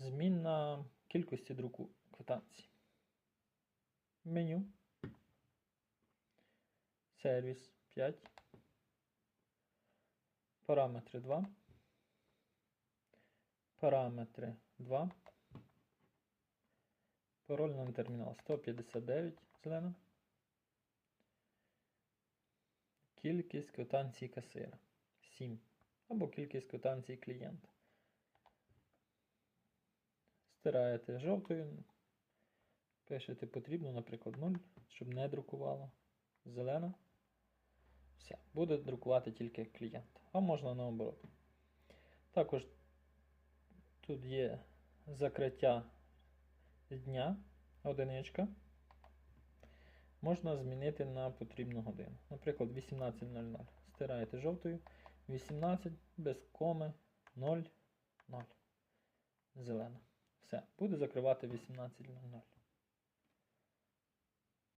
Зміна кількості друку квитанцій. Меню. Сервіс 5. Параметри 2. Параметри 2. Парольний термінал 159 зелена. Кількість квитанцій касира 7. Або кількість квитанцій клієнта. Стираєте жовтою. Пишете потрібно, наприклад, 0, щоб не друкувало. Зелена. Все. Буде друкувати тільки клієнт. А можна наоборот. Також тут є закриття дня, одиничка. Можна змінити на потрібну годину. Наприклад, 18.00. Стираєте жовтою. 18 без коми 0, 0. Зелена. Все. Буде закривати 18.00.